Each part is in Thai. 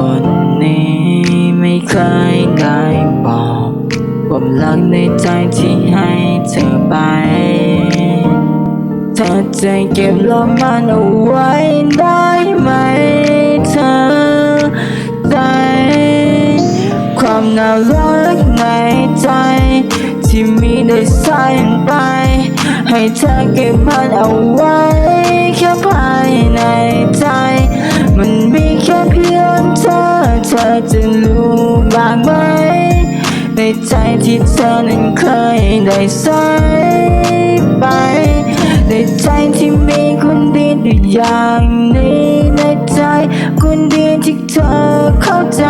คนนี้ไม่เคยได้บอกความรักในใจที่ให้เธอไป เธอจะเก็บลมมันเอาไว้ได้ไหมเธอใจความน่ารักในใจ ที่มีได้ใส่ไป ให้เธอเก็บมันเอาไว้แค่ภายในใจ ธอจะรู้บ้างไหม ในใจที่เธอนั้นเคยได้ใส่ไป ในใจที่มีคนดีอยู่อย่างนี้ ในใจคนดีที่เธอเข้าใจ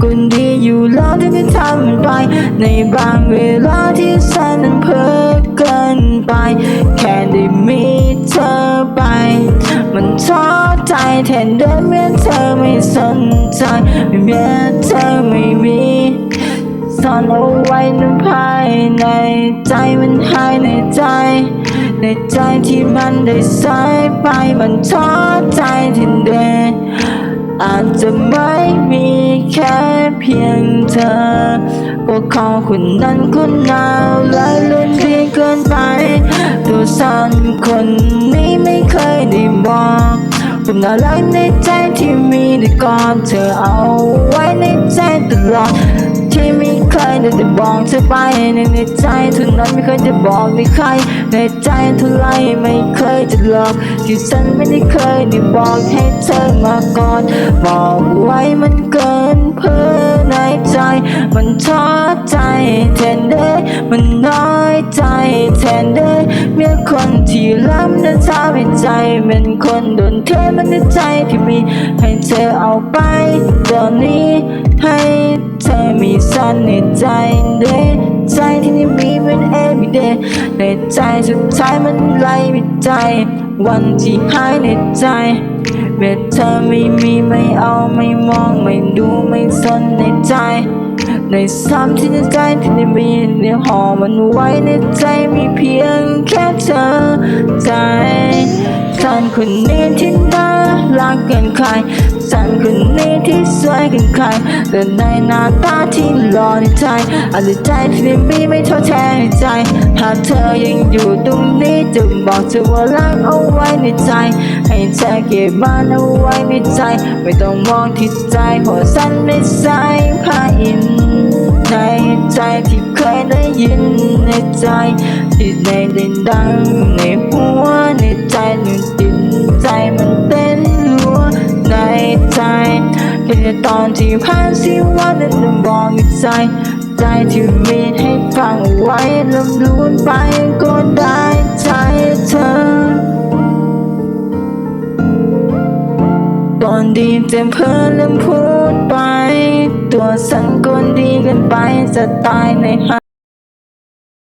คนดีอยู่แล้วที่จะทำมันไป ในบางเวลาที่ฉันนั้นเพ้อเกินไป แค่ได้มีเธอไป มันท้อใจแทนเดิมเมื่อเธอ ไม่สนใจเมื่อเธอไม่มีซ่อนเอาไว้ในภายในใจมันหายในใจ ในใจที่มันได้สายไปมันท้อใจที่เดอาจจะไม่มีแค่เพียงเธอ ก็ขาคนนั้นคนนั้นและลุ้นดีเกินไป ตัวสันคนนี้ไม่เคยได้บอก ผมน่ารักในใจที่มีได้ก่อนเธอเอาไว้ในใจตลอดที่ไม่เคยได้จะบอกเธอไปในในใจเท่านั้นไม่เคยจะบอกในใคร ในใจเท่าไรไม่เคยจะหลอกที่ฉันไม่ได้เคยได้บอกให้เธอมาก่อนบอกไว้มันเกินเพ้อในใจ มันท้อใจแทนเด้มันน้อยใจแทนเด้เมื่อคนที่รัก นั้นทำใจเป็นคนโดนเทมันในใจที่มี ให้เธอเอาไปตอนนี้ให้เธอมีสันในใจเด้ใจที่นี่มีเป็น everyday ในใจสุดท้ายมันไหลไม่ใจ วันที่หายในใจเมื่อเธอไม่มีไม่เอาไม่มองไม่ดูไม่สนในใจ ในซ้ำที่ในใจที่ได้มีในห่อมันไว้ในใจมีเพียงแค่เธอใจฉันคนนี้ที่น่ารักเกินใครฉันคนนี้ที่สวยเกินใครแต่ในหน้าตาที่หล่อในใจอาจจะใจที่ได้มีไม่ท้อแทนใจ หากเธอยังอยู่ตรงนี้จะบอกเธอว่ารักเอาไว้ในใจ ให้เธอเก็บมันเอาไว้ในใจ ไม่ต้องมองที่ใจเพราะฉันไม่ใส่ผ้าอิน ในใจที่เคยได้ยินในใจ ที่ในได้ดังในหัวในใจหนึ่งจิตใจมันเต้นรัวในใจแค่ตอนที่ผ่านสิวันนั้นมันบอกในใจ ใจที่มีให้ฟังไว้ลำลูนไปก็ได้ใจเธอตอนดีเต็มเพื่อนลืมพูดไป ตัวสันคน ดีเกันไปจะตายในห